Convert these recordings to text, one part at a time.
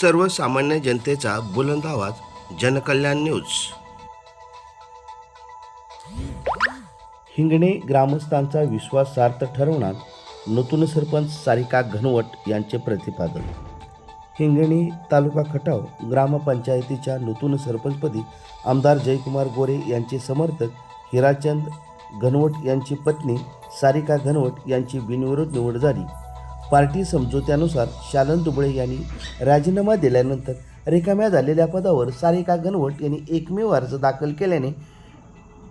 सर्वसामान्य जनतेचा बुलंद आवाज जनकल्याण न्यूज. हिंगणे ग्रामस्थांचा विश्वास सार्थ ठरवणार नूतन सरपंच सारिका घनवट यांचे प्रतिपादन. हिंगणी तालुका खटाव ग्रामपंचायतीच्या नूतन सरपंचपदी आमदार जयकुमार गोरे यांचे समर्थक हिराचंद घनवट यांची पत्नी सारिका घनवट यांची बिनविरोध निवड झाली. पार्टी समझोत्यानुसार शालन दुबळे यांनी राजीनामा दिल्यानंतर रिकाम्या झालेल्या पदावर सारिका घनवट यांनी एकमेव अर्ज दाखल केल्याने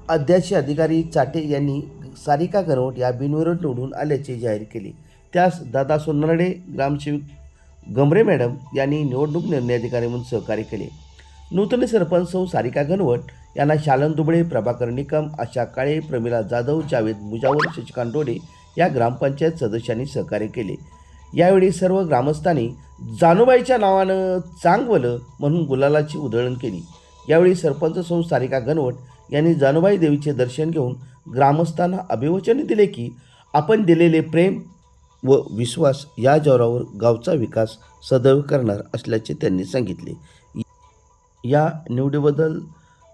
अध्यक्ष अधिकारी चाटे यांनी सारिका घनवट या बिनविरोध निवडून आल्याचे जाहीर केले. त्यास दादा सोनरडे ग्रामसेवक गमरे मॅडम यांनी निवडणूक निर्णय अधिकारी म्हणून सहकार्य केले. नूतन सरपंच सौ सारिका घनवट यांना शालन दुबळे प्रभाकर निकम आशा काळे प्रमिला जाधव जावेद मुजावर शशिकांत डोडे या ग्रामपंचायत सदस्यांनी सहकार्य केले. यावेळी सर्व ग्रामस्थांनी जानूबाईच्या नावानं चांगवलं म्हणून गुलालाची उधळण केली. यावेळी सरपंच सौ सारिका घनवट यांनी जानूबाई देवीचे दर्शन घेऊन ग्रामस्थांना अभिवचन दिले की आपण दिलेले प्रेम व विश्वास या जोरावर गावचा विकास सदैव करणार असल्याचे त्यांनी सांगितले. या निवडीबद्दल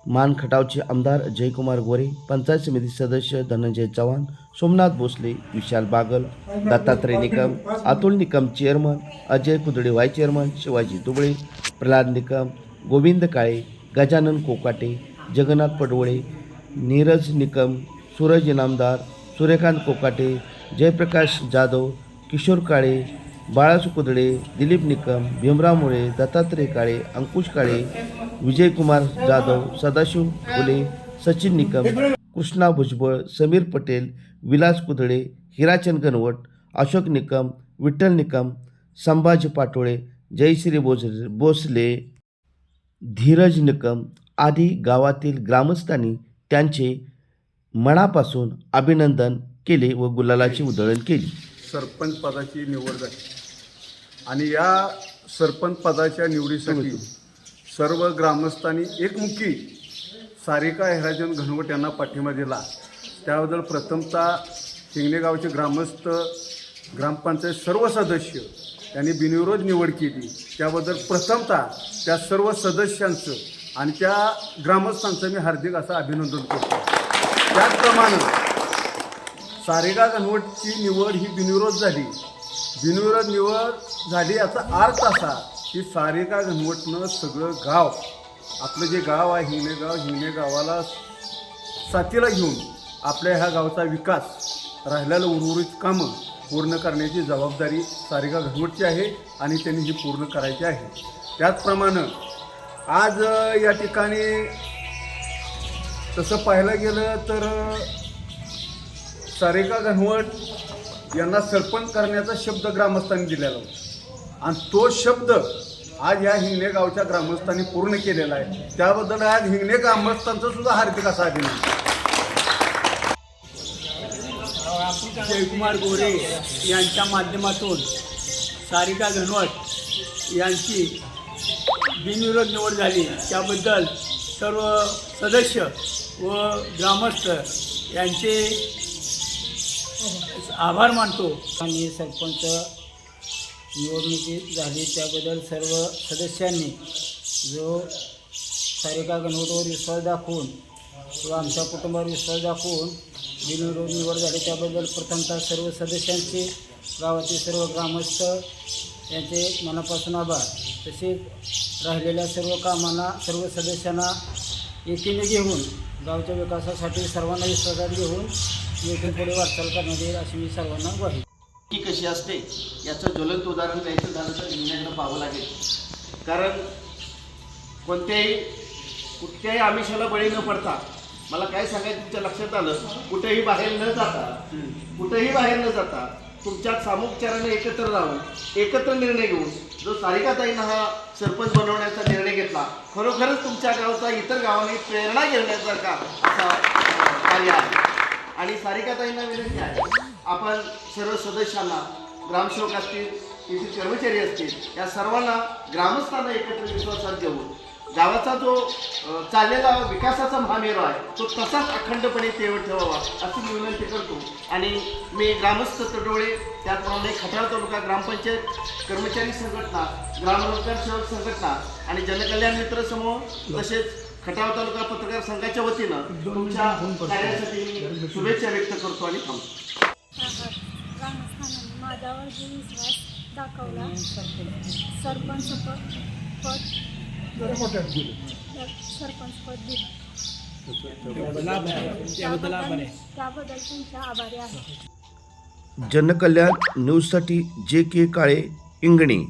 मान खटावचे आमदार जयकुमार गोरे पंचायत समिती सदस्य Dhananjay Chavan Somnath Bhosale Vishal Bagal Dattatray Nikam Atul Nikam chairman Ajay Kudade vice chairman Shivaji Dubale Pralhad Nikam Govind Kale Gajanan Kokate Jagannath Padwale Neeraj Nikam Suraj Inamdar Suryakant Kokate Jayprakash Jadhav Kishor Kale Bala Sukudale Dilip Nikam Bhimrao मुळे दत्तात्रय काळे अंकुश काळे विजयकुमार जाधव सदाशिव फुले सचिन निकम कृष्णा भुजबळ समीर पटेल विलास कुदळे हिराचंद गणवट अशोक निकम विठ्ठल निकम संभाजी पाटोळे जयश्री बोस भोसले धीरज निकम आदी गावातील ग्रामस्थांनी त्यांचे मनापासून अभिनंदन केले व गुलालाची उधळण केली. सरपंच पदाची निवड झाली. आणि या सरपंच पदाच्या निवडीसाठी सर्व ग्रामस्थांनी एकमुखी सारिका हेराजन घनवट यांना पाठिंबा दिला. त्याबद्दल प्रथमतः हिंगणे गावचे ग्रामस्थ ग्रामपंचायत सर्व सदस्य त्यांनी बिनविरोध निवड केली. त्याबद्दल प्रथमतः त्या सर्व सदस्यांचं आणि त्या ग्रामस्थांचं मी हार्दिक असं अभिनंदन करतो. त्याचप्रमाणे सारेगा घनवटची निवड ही बिनविरोध झाली. बिनविरोध निवड झाली याचा अर्थ असा की सारेगा घनवटनं सगळं गाव आपलं जे गाव आहे हिने गाव हिने गावाला साथीला घेऊन आपल्या ह्या गावचा विकास राहिलेलं उर्वरित कामं पूर्ण करण्याची जबाबदारी सारिका घनवटची आहे आणि त्यांनी ही पूर्ण करायची आहे. त्याचप्रमाणे आज या ठिकाणी तसं पाहायला गेलं तर सारिका घनवट यांना सरपंच करण्याचा शब्द ग्रामस्थांनी दिलेला होता. आणि तो शब्द आज या हिंगणे गावच्या ग्रामस्थांनी पूर्ण केलेला आहे. त्याबद्दल आज हिंगणे ग्रामस्थांचं सुद्धा हार्दिक असा अभिनंदन. जयकुमार गोरे यांच्या माध्यमातून सारिका घनवट यांची बिनविरोध निवड झाली. त्याबद्दल सर्व सदस्य व ग्रामस्थ यांचे आभार मानतो. आणि सरपंच निवडणुकी झाली त्याबद्दल सर्व सदस्यांनी जो सारिका गणवटवर विश्वास दाखवून किंवा आमच्या कुटुंबावर विश्वास दाखवून बिनविरोध निवड झाली त्याबद्दल प्रथमतः सर्व सदस्यांचे गावातील सर्व ग्रामस्थ यांचे मनापासून आभार. तसेच राहिलेल्या सर्व कामांना सर्व सदस्यांना एकीने घेऊन गावच्या विकासासाठी सर्वांना विश्वासात घेऊन येथून पुढे वाटचाल करण्यात येईल अशी मी सर्वांना ग्वाही. की कशी असते याचं ज्वलंत उदाहरण द्यायचं झालं तर इंग्लंडनं पाहावं लागेल. कारण कोणत्याही कुठल्याही आमिषाला बळी न पडता मला काय सांगायचं तुमच्या लक्षात आलं? कुठेही बाहेर न जाता कुठेही बाहेर न जाता तुमच्या सामुपचाराने एकत्र राहून एकत्र निर्णय घेऊन जो सारिकाताईनं हा सरपंच बनवण्याचा निर्णय घेतला खरोखरच तुमच्या गावचा इतर गावांनी प्रेरणा घेण्यासारखा असा कार्य आहे. आणि सारिकाताईंना विनंती आहे आपण सर्व सदस्यांना ग्रामसेवक असतील येथील कर्मचारी असतील या सर्वांना ग्रामस्थांना एकत्र विश्वासात घेऊन गावाचा जो चाललेला विकासाचा महामेरू आहे तो तसाच अखंडपणे तेवढ ठेवावा अशी मी विनंती करतो. आणि मी ग्रामस्थ तटोळे त्याचप्रमाणे खटाळ तालुका ग्रामपंचायत कर्मचारी संघटना ग्रामरोजगार सेवक संघटना आणि जनकल्याण मित्र समूह तसेच खटाव तालुका पत्रकार संघाच्या वतीनं तुमच्या कार्यासाठी मी शुभेच्छा व्यक्त करतो आणि थांबतो. माझ्यावर जो विश्वास दाखवला सरपंच. पद पद. सरपंच पद दिलं. त्याबद्दल त्याबद्दल तुमचे आभारी आहे. जनकल्याण न्यूजसाठी जे के काळे इंगणी.